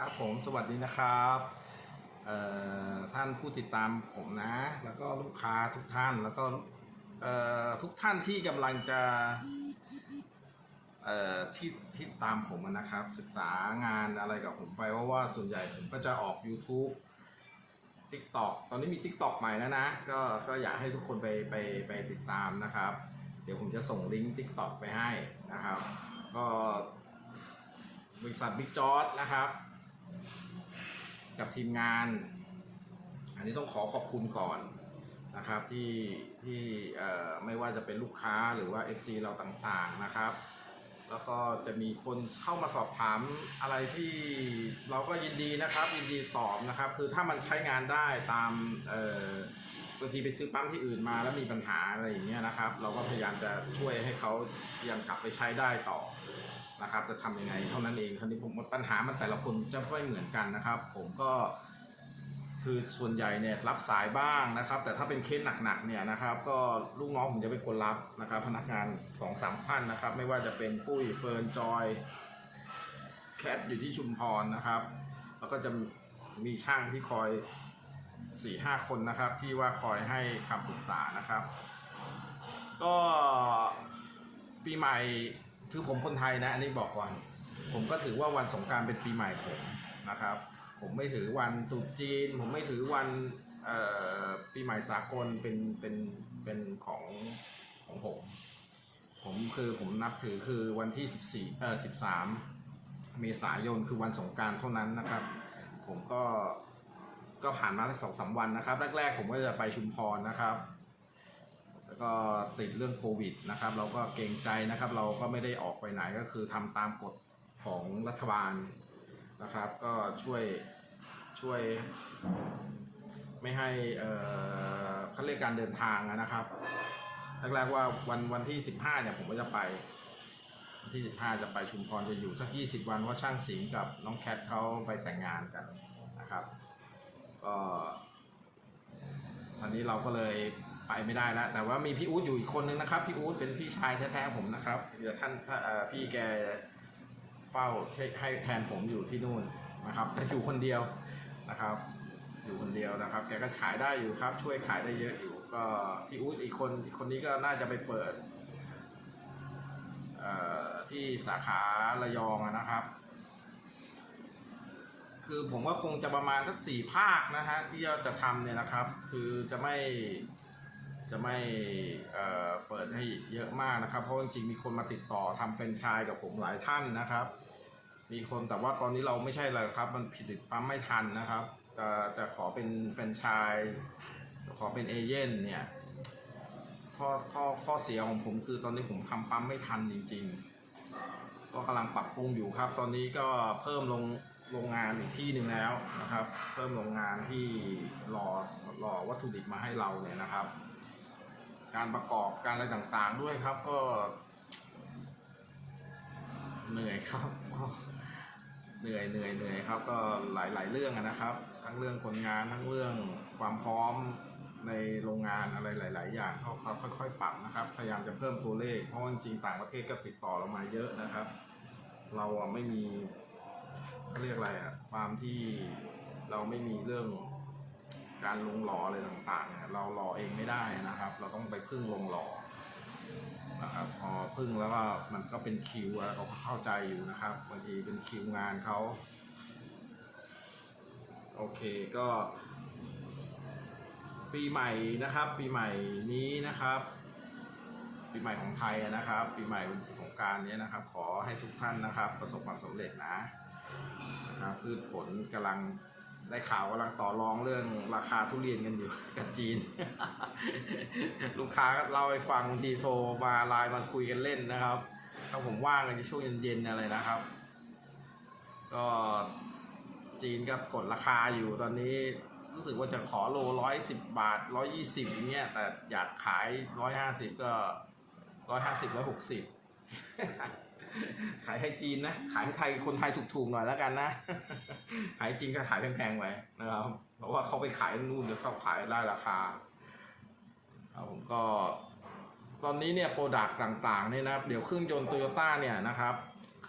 ครับผมสวัสดีนะครับท่านผู้ติดตามผมนะ แล้วก็ลูกค้าทุกท่านแล้วก็ทุกท่านที่กำลังจะที่ที่ตามผมนะครับ ศึกษางานอะไรกับผมไปเพราะว่าส่วนใหญ่ผมก็จะออก YouTube TikTok ตอนนี้มี TikTok ใหม่แล้วนะ ก็ก็อยากให้ทุกคนไปไปไปติดตามนะครับ เดี๋ยวผมจะส่งลิงก์ TikTok ไปให้นะครับ ก็บริษัทบิ๊กจอร์ดนะครับ กับทีมงาน อันนี้ต้องขอขอบคุณก่อนนะครับที่ที่ไม่ว่าจะเป็นลูกค้าหรือว่า FC เราต่างๆนะครับ แล้วก็จะมีคนเข้ามาสอบถามอะไรที่เราก็ยินดีนะครับยินดีตอบนะครับ คือถ้ามันใช้งานได้ตามบางทีไปซื้อปั๊มที่อื่นมาแล้วมีปัญหาอะไรอย่างเงี้ยนะครับ เราก็พยายามจะช่วยให้เขายังกลับไปใช้ได้ต่อ นะครับ จะทำยังไงเท่านั้นเองคราวนี้ผมปัญหามันแต่ละคนจะไม่เหมือนกันนะครับ ผมก็คือส่วนใหญ่เนี่ยรับสายบ้างนะครับ แต่ถ้าเป็นเคสหนักๆเนี่ยนะครับ ก็ลูกน้องผมจะเป็นคนรับนะครับ พนักงานสองสามท่านนะครับ ไม่ว่าจะเป็นปุ้ยเฟิร์นจอยแคทอยู่ที่ชุมพรนะครับ แล้วก็จะมีช่างที่คอยสี่ห้าคนนะครับ ที่ว่าคอยให้คำปรึกษานะครับ ก็ปีใหม่ คือผมคนไทยนะ อันนี้บอกก่อน ผมก็ถือว่าวันสงการเป็นปีใหม่ผมนะครับ ผมไม่ถือวันตรุษจีน ผมไม่ถือวันเอ่อปีใหม่สากลเป็นเป็นเป็นของของผม ผมคือผมนับถือคือวันที่ 14เอ่อ13 เมษายนคือวันสงการเท่านั้นนะครับ ผมก็ก็ผ่านมาได้สองสามวันนะครับ แรก ๆ ผมก็จะไปชุมพรนะครับ แล้วก็ติดเรื่องโควิดนะครับ เราก็เกรงใจนะครับ เราก็ไม่ได้ออกไปไหนก็คือทำตามกฎของรัฐบาลนะครับ ก็ช่วยช่วยไม่ให้เอ่อเขาเรียกการเดินทางนะครับแรกๆว่าวันวันที่15เนี่ยผมก็จะไป วันที่15จะไปชุมพรจะอยู่สัก20วันเพราะช่างสิงกับน้องแคทเขาไปแต่งงานกันนะครับก็ตอนนี้เราก็เลย ไปไม่ได้แล้ว แต่ว่ามีพี่อู๊ดอยู่อีกคนนึงนะครับ พี่อู๊ดเป็นพี่ชายแท้ๆผมนะครับเดี๋ยวท่านพี่แกเฝ้าให้แทนผมอยู่ที่นู่นนะครับแต่อยู่คนเดียวนะครับ อยู่คนเดียวนะครับ แกก็ขายได้อยู่ครับ ช่วยขายได้เยอะอยู่ ก็พี่อู๊ดอีกคนอีกคนนี้ก็น่าจะไปเปิดที่สาขาระยองนะครับ คือผมว่าคงจะประมาณสักสี่ภาคนะฮะที่จะทำเนี่ยนะครับ คือจะไม่ จะไม่เอ่อเปิดให้เยอะมากนะครับ เพราะจริงๆมีคนมาติดต่อทำแฟรนไชส์กับผมหลายท่านนะครับ มีคนแต่ว่าตอนนี้เราไม่ใช่เลยครับ มันผลิตปั๊มไม่ทันนะครับจะจะขอเป็นแฟรนไชส์ขอเป็นเอเย่นเนี่ยข้อข้อข้อเสียของผมคือตอนนี้ผมทำปั๊มไม่ทันจริง ๆ ก็กำลังปรับปรุงอยู่ครับ ตอนนี้ก็เพิ่มลงโรงงานอีกที่หนึ่งแล้วนะครับ เพิ่มโรงงานที่รอรอวัตถุดิบมาให้เราเนี่ยนะครับ การประกอบการอะไรต่างๆ ด้วยครับก็ เหนื่อยครับก็เหนื่อยเหนื่อยเหนื่อยครับ ก็หลายๆเรื่องนะครับ ทั้งเรื่องคนงานทั้งเรื่องความพร้อมในโรงงานอะไรหลาย ๆ อย่างเขาค่อย ๆ ปรับนะครับ พยายามจะเพิ่มตัวเลข เพราะจริงๆต่างประเทศก็ติดต่อเรามาเยอะนะครับ เราไม่มีเขาเรียกอะไรอะความที่เราไม่มีเรื่อง การลงหล่ออะไรต่างๆเนี่ยเราหล่อเองไม่ได้นะครับ เราต้องไปพึ่งลงหล่อนะครับพอพึ่งแล้วก็มันก็เป็นคิวอะเราก็เข้าใจอยู่นะครับบางทีเป็นคิวงานเขาโอเคก็ ปีใหม่นะครับ ปีใหม่นี้นะครับ ปีใหม่ของไทยอะนะครับ ปีใหม่วันสงการนี้ยนะครับ ขอให้ทุกท่านนะครับ ประสบความสำเร็จนะนะครับพืชผลกำลัง ได้ข่าวกำลังต่อรองเรื่องราคาทุเรียนกันอยู่กับจีน ลูกค้าก็เล่าให้ฟังทีโทรมาไลน์มาคุยกันเล่นนะครับ ถ้าผมว่างในช่วงเย็นๆอะไรนะครับ ก็จีนก็กดราคาอยู่ตอนนี้รู้สึกว่าจะขอโลร้อยสิบบาทร้อยี่สิบอย่างเงี้ยแต่อยากขายร้อยห้าสิบก็ร้อยห้าสิบร้อยหกสิบ ขายให้จีนนะ ขายให้ไทยคนไทยถูกๆหน่อยแล้วกันนะ ขายจีนก็ขายแพงๆไว้นะครับ เพราะว่าเขาไปขายนู่นเดี๋ยวเขาขายได้ราคาครับผมก็ ตอนนี้เนี่ยโปรดักต์ต่างๆเนี่ยนะครับ เดี๋ยวเครื่องยนต์โตโยต้าเนี่ยนะครับ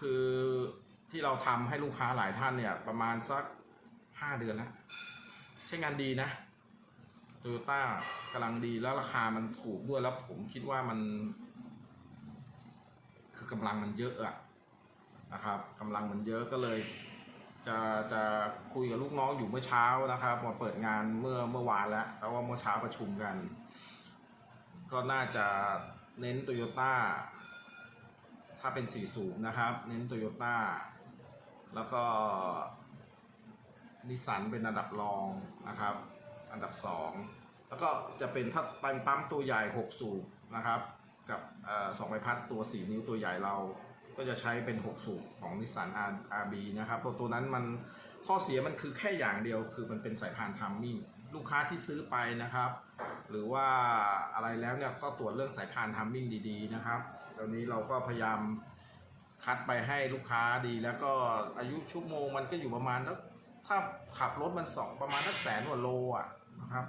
คือที่เราทำให้ลูกค้าหลายท่านเนี่ย ประมาณสักห้าเดือนแล้วใช้งานดีนะโตโยต้ากำลังดีแล้วราคามันถูกด้วยแล้วผมคิดว่ามัน คือกำลังมันเยอะอะนะครับกำลังมันเยอะก็เลย จะจะคุยกับลูกน้องอยู่เมื่อเช้านะครับมาเปิดงานเมื่อเมื่อวานแล้วแล้วว่าเมื่อเช้าประชุมกัน ก็น่าจะเน้นโตโยต้าถ้าเป็นสีสูบนะครับ เน้นโตโยต้าแล้วก็นิสสันเป็นอันดับรองนะครับ อันดับสองแล้วก็จะเป็นถ้าเป็นปั๊มตัวใหญ่6สูบนะครับ กับอสองใบพัดตัว 4 นิ้วตัวใหญ่เรา ก็จะใช้เป็น 6 สูบของนิสสัน RB นะครับเพราะตัวนั้นมันข้อเสียมันคือแค่อย่างเดียวคือมันเป็นสายพานทัมมิ่งลูกค้าที่ซื้อไปนะครับ หรือว่าอะไรแล้วเนี่ยก็ตรวจเรื่องสายพานทัมมิ่งดี ๆ นะครับตอนนี้เราก็พยายามคัดไปให้ลูกค้าดี แล้วก็อายุชั่วโมงมันก็อยู่ประมาณแล้วถ้าขับรถมันสองประมาณสักแสนกว่าโลอะนะครับ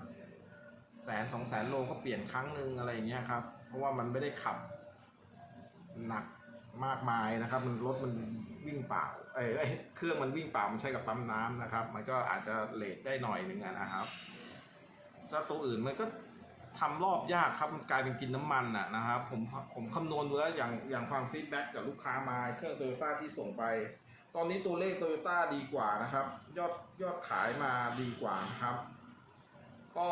แสนสองแสนโลก็เปลี่ยนครั้งหนึ่งอะไรอย่างเงี้ยครับ เพราะว่ามันไม่ได้ขับ หนักมากมายนะครับ มันรถมันวิ่งเปล่าเอ้ยเอ้ยเครื่องมันวิ่งเปล่ามันใช้กับปั๊มน้ำนะครับ มันก็อาจจะเลทได้หน่อยหนึ่งนะครับเจ้าตัวอื่นมันก็ทำรอบยากครับมันกลายเป็นกินน้ำมันอะนะครับผมผมคำนวณแล้วอย่างอย่างฟังฟีดแบ็กจากลูกค้ามาเครื่องโตโยต้าที่ส่งไป ตอนนี้ตัวเลขโตโยต้าดีกว่านะครับ ยอดยอดขายมาดีกว่านะครับ ก็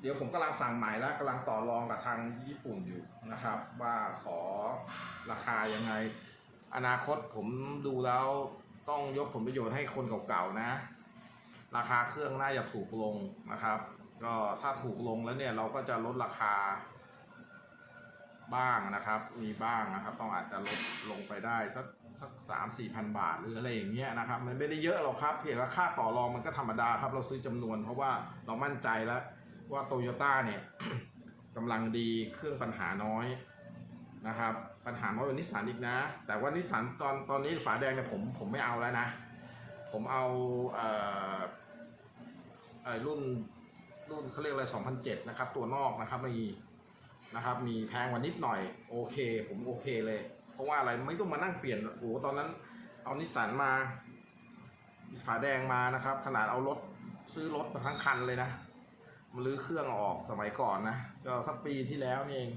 เดี๋ยวผมกำลังสั่งใหม่แล้วกำลังต่อรองกับทางญี่ปุ่นอยู่นะครับ ว่าขอราคายังไง อนาคตผมดูแล้วต้องยกผลประโยชน์ให้คนเก่าๆนะ ราคาเครื่องน่าจะถูกลงนะครับ ก็ถ้าถูกลงแล้วเนี่ยเราก็จะลดราคาบ้างนะครับ มีบ้างนะครับ ต้องอาจจะลดลงไปได้สักสักสามสี่พันบาทหรืออะไรอย่างเงี้ยนะครับ มันไม่ได้เยอะหรอกครับ เพียงแต่ค่าต่อรองมันก็ธรรมดาครับ เราซื้อจำนวนเพราะว่าเรามั่นใจแล้ว ว่าโตโยต้าเนี่ยกำลังดีเครื่องปัญหาน้อยนะครับ ปัญหาน้อยกว่านิสสันอีกนะ แต่ว่านิสสันตอนตอนนี้ฝาแดงเนี่ยผมผมไม่เอาแล้วนะ ผมเอาเอ่อเอ่อรุ่นรุ่นเขาเรียกอะไร2007 นะครับ ตัวนอกนะครับมีนะครับมีแพงกว่านิดหน่อยโอเค ผมโอเคเลย เพราะว่าอะไรไม่ต้องมานั่งเปลี่ยนโอ้โหตอนนั้นเอานิสสันมาฝาแดงมานะครับ ขนาดเอารถซื้อรถมาทั้งคันเลยนะ รื้อเครื่องออกสมัยก่อนนะก็สักปีที่แล้วนี่เอง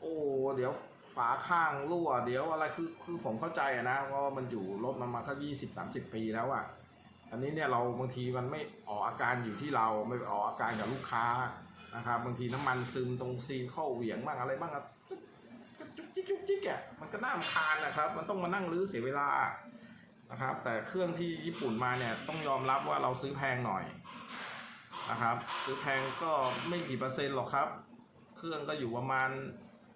โอ้เดี๋ยวฝาข้างรั่ว เดี๋ยวอะไรคือคือผมเข้าใจนะเพราะว่ามันอยู่รถมันมาก็ยี่สิบสามสิบปีแล้วอะอันนี้เนี่ยเราบางทีมันไม่ออกอาการอยู่ที่เราไม่ออกอาการกับลูกค้านะครับบางทีน้ำมันซึมตรงซีนเข้าเหวี่ยงบ้างอะไรบ้างอะจุ๊กจุ๊กจิ๊กจุ๊กจิ๊กอะมันก็น่ารำคาญนะครับ มันต้องมานั่งรื้อเสียเวลานะครับ แต่เครื่องที่ญี่ปุ่นมาเนี่ยต้องยอมรับว่าเราซื้อแพงหน่อย นะครับซื้อแพงก็ไม่กี่เปอร์เซ็นต์หรอกครับ เครื่องก็อยู่ประมาณ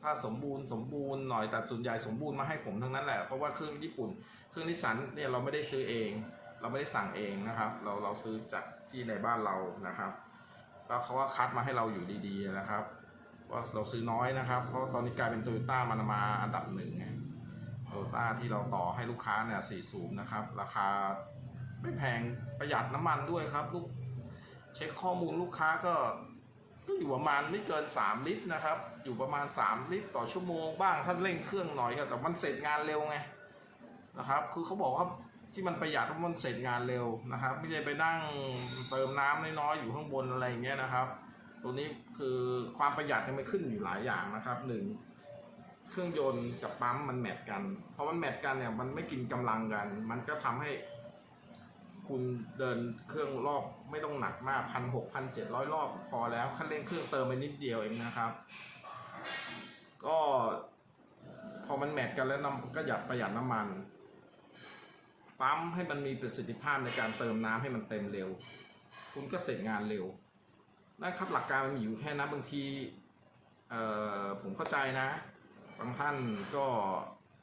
ถ้าสมบูรณ์สมบูรณ์หน่อยแต่ส่วนใหญ่สมบูรณ์มาให้ผมทั้งนั้นแหละเพราะว่าเครื่องญี่ปุ่น เครื่องนิสสันเนี่ยเราไม่ได้ซื้อเอง เราไม่ได้สั่งเองนะครับ เราเราซื้อจากที่ในบ้านเรานะครับก็เขาว่าคัดมาให้เราอยู่ดีๆนะครับ ว่าเราซื้อน้อยนะครับ เพราะตอนนี้กลายเป็นโตโยต้ามันมาอันดับหนึ่งไงโตโยต้าที่เราต่อให้ลูกค้าเนี่ยสี่สูงนะครับ ราคาไม่แพงประหยัดน้ำมันด้วยครับลูก เช็คข้อมูลลูกค้าก็ก็อยู่ประมาณไม่เกิน 3 ลิตรนะครับ อยู่ประมาณ 3 ลิตร ต่อชั่วโมงบ้างถ้านเร่งเครื่องหน่อยก็แต่มันเสร็จงานเร็วไงนะครับ คือเขาบอกว่าที่มันประหยัดเพราะมันเสร็จงานเร็วนะครับ ไม่ได้ไปนั่งเติมน้ำน้อยๆอยู่ข้างบนอะไรอย่างเงี้ยนะครับ ตัวนี้คือความประหยัดมันขึ้นอยู่หลายอย่างนะครับหนึ่งเครื่องยนต์กับปั๊มมันแมทกัน เพราะมันแมทกันเนี่ยมันไม่กินกำลังกัน มันก็ทำให้ คุณเดินเครื่องรอบไม่ต้องหนักมากพันหกพันเจ็ดร้อยรอบพอแล้วคันเร่งเครื่องเติมไปนิดเดียวเองนะครับ ก็พอมันแมทกันแล้วน้ำก็หยัดประหยัดน้ำมันปั๊มให้มันมีประสิทธิภาพในการเติมน้ำให้มันเต็มเร็ว คุณก็เสร็จงานเร็วนั่นครับหลักการมันมีอยู่แค่นั้นบางทีเอ่อผมเข้าใจนะ บางท่านก็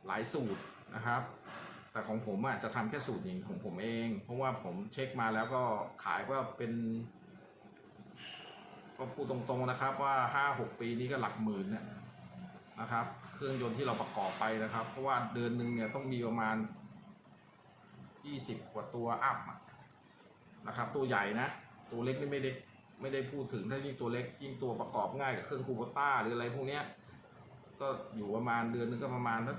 หลายสูตรนะครับ แต่ของผมอะจะทำแค่สูตรอย่างของผมเอง เพราะว่าผมเช็คมาแล้วก็ขายก็เป็น ก็พูดตรงๆนะครับ ว่าห้าหกปีนี้ก็หลักหมื่นเนี่ยนะครับ เครื่องยนต์ที่เราประกอบไปนะครับ เพราะว่าเดือนหนึ่งเนี่ยต้องมีประมาณยี่สิบกว่าตัวอัพนะครับ ตัวใหญ่นะตัวเล็กนี่ไม่ได้ไม่ได้พูดถึงถ้ายิ่งตัวเล็กยิ่งตัวประกอบง่ายกับเครื่องคูโบต้าหรืออะไรพวกเนี้ย ก็อยู่ประมาณเดือนนึงก็ประมาณสัก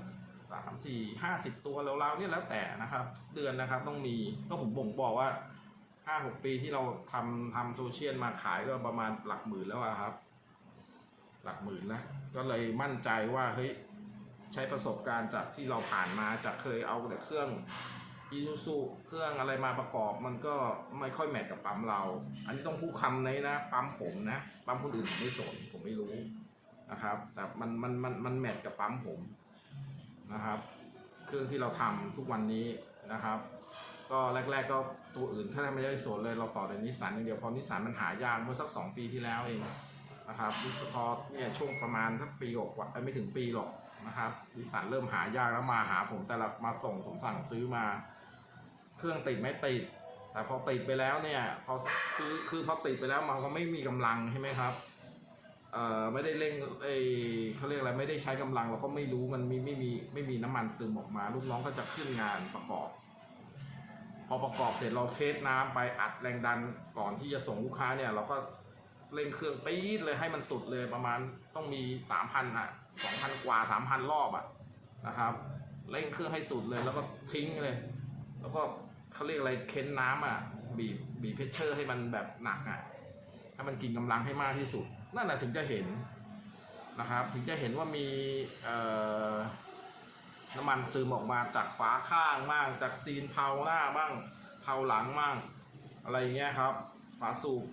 สามสี่ห้าสิบตัวแล้วๆเนี่ยแล้วแต่นะครับ เดือนนะครับต้องมีก็ผมบ่งบอกว่าห้าหกปีที่เราทำทำโซเชียลมาขายก็ประมาณหลักหมื่นแล้วครับ หลักหมื่นแล้วก็เลยมั่นใจว่าเฮ้ยใช้ประสบการณ์จากที่เราผ่านมาจากเคยเอาแต่เครื่องอีซูซูเครื่องอะไรมาประกอบมันก็ไม่ค่อยแมทกับปั๊มเรา อันนี้ต้องพูดคำนี้นะปั๊มผมนะปั๊มคนอื่นผมไม่สนผมไม่รู้นะครับ แต่มันมันมันมันแมทกับปั๊มผม นะครับ เครื่องที่เราทำทุกวันนี้นะครับ ก็แรก ๆ ก็ตัวอื่นถ้าไม่ได้สนเลยเราต่อแต่นิสสันอย่างเดียวเพอนิสสันมันหายากเมื่อสักสองปีที่แล้วเองนะครับดิสคอร์เนี่ยช่วงประมาณสักปีกว่าไม่ถึงปีหรอกนะครับดิสันเริ่มหายากแล้วมาหาผมแต่ละมาส่งผมสั่งซื้อมา เครื่องติดไม่ติด แต่พอติดไปแล้วเนี่ยพอคือคือพอติดไปแล้วมันก็ไม่มีกำลังใช่ไหมครับ ไม่ได้เร่งเอเขาเรียกอะไรไม่ได้ใช้กำลังเราก็ไม่รู้มันมีไม่มีไม่มีน้ำมันซึมออกมา ลูกน้องก็จะขึ้นงานประกอบ พอประกอบเสร็จเราเทสน้ำไปอัดแรงดันก่อนที่จะส่งลูกค้าเนี่ย เราก็เร่งเครื่องปี๊ดเลยให้มันสุดเลยประมาณต้องมีสามพันอะสองพันกว่าสามพันรอบอะนะครับเร่งเครื่องให้สุดเลยแล้วก็ทิ้งเลย แล้วก็เขาเรียกอะไรเค้นน้ำอะบีบบีบเพชเชอร์ให้มันแบบหนักอะให้มันกินกำลังให้มากที่สุด นั่นแหละถึงจะเห็นนะครับ ถึงจะเห็นว่ามีน้ำมันซึมออกมาจากฝาข้างบ้างจากซีนเพาหน้าบ้างเพาหลังบ้างอะไรอย่างเงี้ยครับ ฝาสูบ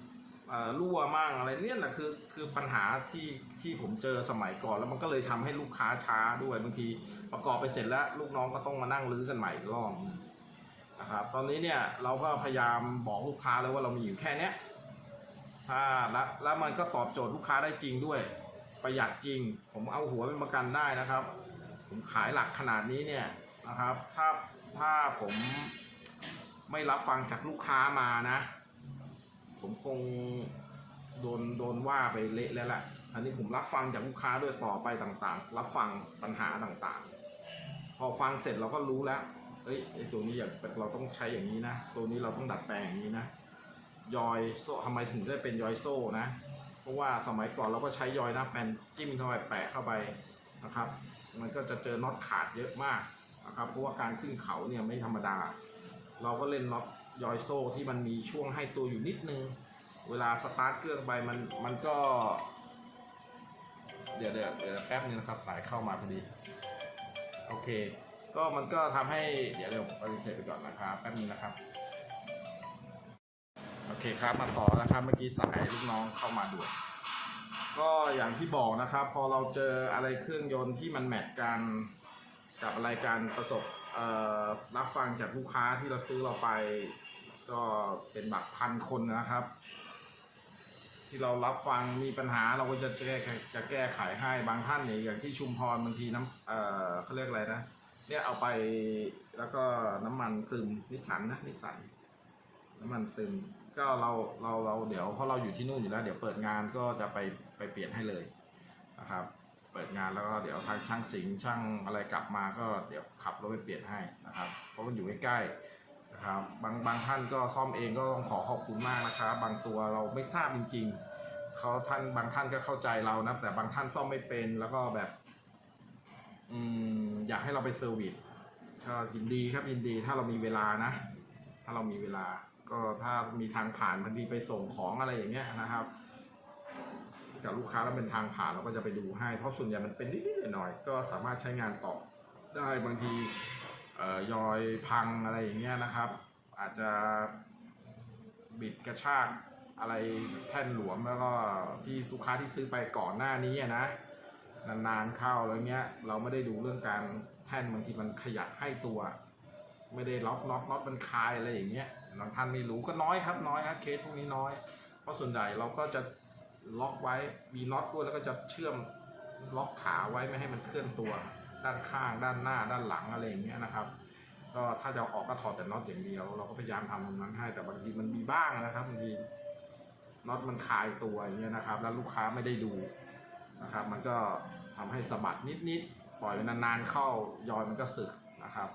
รั่วมั่งอะไรเนี่ยนะคือคือปัญหาที่ที่ผมเจอสมัยก่อนแล้วมันก็เลยทำให้ลูกค้าช้าด้วยบางทีประกอบไปเสร็จแล้วลูกน้องก็ต้องมานั่งรื้อกันใหม่อีกรอบนะครับตอนนี้เนี่ยเราก็พยายามบอกลูกค้าเลยว่าเรามีอยู่แค่เนี้ย ถ้าแล้วแล้วมันก็ตอบโจทย์ลูกค้าได้จริงด้วย ประหยัดจริง ผมเอาหัวเป็นประกันได้นะครับ ผมขายหลักขนาดนี้เนี่ยนะครับ ถ้าถ้าผมไม่รับฟังจากลูกค้ามานะ ผมคงโดนโดนว่าไปเละแล้วแหละอันนี้ผมรับฟังจากลูกค้าด้วยต่อไปต่างๆ รับฟังปัญหาต่างๆ พอฟังเสร็จเราก็รู้แล้วเอ้ยตัวนี้อย่างเราต้องใช้อย่างนี้นะ ตัวนี้เราต้องดัดแปลงอย่างนี้นะ ยอยโซ่ทำไมถึงได้เป็นยอยโซ่นะ เพราะว่าสมัยก่อนเราก็ใช้ยอยหน้าแปนจิ้มเข้าไปแปะเข้าไปนะครับ มันก็จะเจอน็อตขาดเยอะมากนะครับเพราะว่าการขึ้นเขาเนี่ยไม่ธรรมดา เราก็เล่นน็อตยอยโซ่ที่มันมีช่วงให้ตัวอยู่นิดนึง เวลาสตาร์ทเครื่องไปมันมันก็ เดี๋ยวเดี๋ยวเดี๋ยวแป๊บนึงนะครับสายเข้ามาพอดีโอเค ก็มันก็ทำให้เดี๋ยวเดี๋ยวปฏิเสธไปก่อนนะครับแป๊บนึงนะครับ เคครับมาต่อนะครับเมื่อกี้สายลูกน้องเข้ามาด่วนก็อย่างที่บอกนะครับ พอเราเจออะไรเครื่องยนต์ที่มันแมทกันกับอะไรการประสบรับฟังจากลูกค้าที่เราซื้อเราไป ก็เป็นบักพันคนนะครับ ที่เรารับฟังมีปัญหาเราก็จะแก้ไขจะแก้ไขให้บางท่านเนี่ยอย่างที่ชุมพรบางทีน้ำเออเขาเรียกอะไรนะเนี่ยเอาไปแล้วก็น้ำมันซึมนิสสันนะนิสสันน้ำมันซึม ก็เราเราเราเดี๋ยวเพราะเราอยู่ที่นู่นอยู่แล้ว เดี๋ยวเปิดงานก็จะไปไปเปลี่ยนให้เลยนะครับ เปิดงานแล้วก็เดี๋ยวทางช่างสิงห์ช่างอะไรกลับมาก็เดี๋ยวขับรถไปเปลี่ยนให้นะครับ เพราะมันอยู่ใกล้ๆนะครับบางบางท่านก็ซ่อมเองก็ต้องขอขอบคุณมากนะครับบางตัวเราไม่ทราบจริง ๆเขาท่านบางท่านก็เข้าใจเรานะแต่บางท่านซ่อมไม่เป็นแล้วก็แบบอืมอยากให้เราไปเซอร์วิสก็ยินดีครับยินดีถ้าเรามีเวลานะ ถ้าเรามีเวลา ก็ถ้ามีทางผ่านบางทีไปส่งของอะไรอย่างเงี้ยนะครับกับลูกค้าแล้วเป็นทางผ่านเราก็จะไปดูให้ เพราะส่วนใหญ่มันเป็นนิดๆหน่อยๆก็สามารถใช้งานต่อได้บางทีเอ่อยอยพังอะไรอย่างเงี้ยนะครับ อาจจะบิดกระชากอะไรแท่นหลวมแล้วก็ที่ลูกค้าที่ซื้อไปก่อนหน้านี้นะนานๆเข้าแล้วเงี้ย เราไม่ได้ดูเรื่องการแท่นบางทีมันขยับให้ตัว ไม่ได้ล็อกน็อตน็อตมันคลายอะไรอย่างเงี้ย บางท่านไม่รู้ก็น้อยครับน้อยครับเคสพวกนี้น้อย เพราะส่วนใหญ่เราก็จะล็อกไว้มีน็อตด้วยแล้วก็จะเชื่อมล็อกขาไว้ไม่ให้มันเคลื่อนตัว ด้านข้าง ด้านหน้า ด้านหลังอะไรอย่างเงี้ยนะครับ ก็ถ้าจะออกก็ถอดแต่น็อตอย่างเดียว เราก็พยายามทำตรงนั้นให้แต่บางทีมันมีบ้างนะครับบางทีน็อตมันคายตัวอย่างเงี้ยนะครับ แล้วลูกค้าไม่ได้ดูนะครับ มันก็ทำให้สะบัดนิดๆปล่อยไว้นานๆเข้ายอยมันก็สึกนะครับ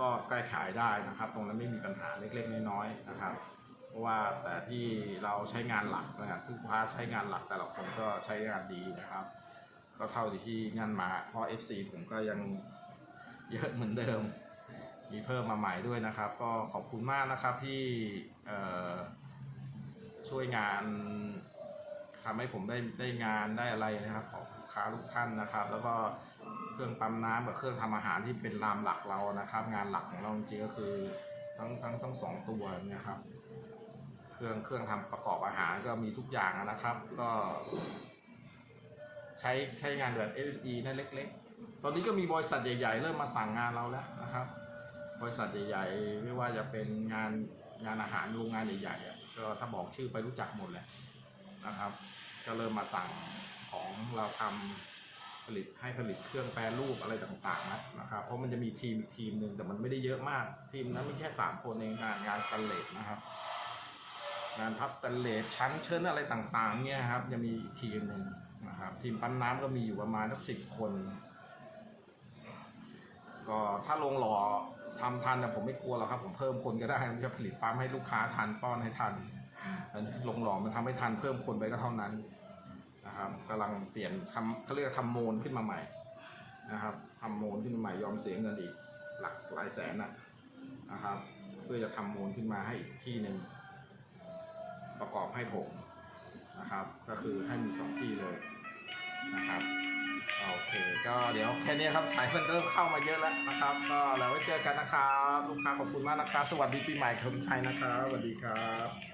ก็แก้ไขได้นะครับ ตรงนั้นไม่มีปัญหาเล็กๆ น้อยๆนะครับ เพราะว่าแต่ที่เราใช้งานหลักนะครับทุกพาใช้งานหลักแต่ละคนก็ใช้งานดีนะครับ ก็เท่าที่งั้นมาเพราะ FC ผมก็ยังเยอะเหมือนเดิม มีเพิ่มมาใหม่ด้วยนะครับ ก็ขอบคุณมากนะครับที่ช่วยงาน ทำให้ผมได้ได้งานได้อะไรนะครับของลูกค้าทุกท่านนะครับ แล้วก็เครื่องปั๊มน้ำกับเครื่องทำอาหารที่เป็นรามหลักเรานะครับ งานหลักของเราจริงก็คือทั้งทั้งทั้งสองตัวเนะครับ เครื่องเครื่องทำประกอบอาหารก็มีทุกอย่างนะครับ ก็ ใช้ใช้งานแบบ SME นั่นเล็ก ๆ ตอนนี้ก็มีบริษัทใหญ่ ๆ เริ่มมาสั่งงานเราแล้วนะครับ บริษัทใหญ่ๆไม่ว่าจะเป็นงานงานอาหารโรงงานใหญ่ๆก็ถ้าบอกชื่อไปรู้จักหมดแหละ นะครับ ก็เริ่มมาสั่งของเราทำผลิตให้ผลิตเครื่องแปรรูปอะไรต่างๆนะนะครับ เพราะมันจะมีทีมอีกทีมหนึ่งแต่มันไม่ได้เยอะมาก ทีมนั้นมีแค่สามคนเองงานงานสแตนเลสนะครับ งานพับสแตนเลสชั้นเชิญอะไรต่างๆ เนี่ยครับจะมีอีกทีมหนึ่งนะครับ ทีมปั้นน้ำก็มีอยู่ประมาณสักสิบคน ก็ถ้าลงหล่อทำทันแต่ผมไม่กลัวหรอกครับ ผมเพิ่มคนก็ได้ผมจะผลิตปั๊มให้ลูกค้าทันป้อนให้ทัน ลงหล่อมันทำให้ทันเพิ่มคนไปก็เท่านั้นนะครับกำลังเปลี่ยนทำเขาเรียกว่าทำโมนขึ้นมาใหม่นะครับทำโมนขึ้นมาใหม่ยอมเสียเงินอีกหลักหลายแสนนะนะครับ เพื่อจะทำโมนขึ้นมาให้อีกที่หนึ่งประกอบให้ผมนะครับ ก็คือให้มีสองที่เลยนะครับโอเค ก็เดี๋ยวแค่นี้ครับสายเพื่อนเริ่มเข้ามาเยอะแล้วนะครับ ก็แล้วไว้เจอกันนะครับ ลูกค้าขอบคุณมากนะครับ สวัสดีปีใหม่คนไทยนะครับสวัสดีครับ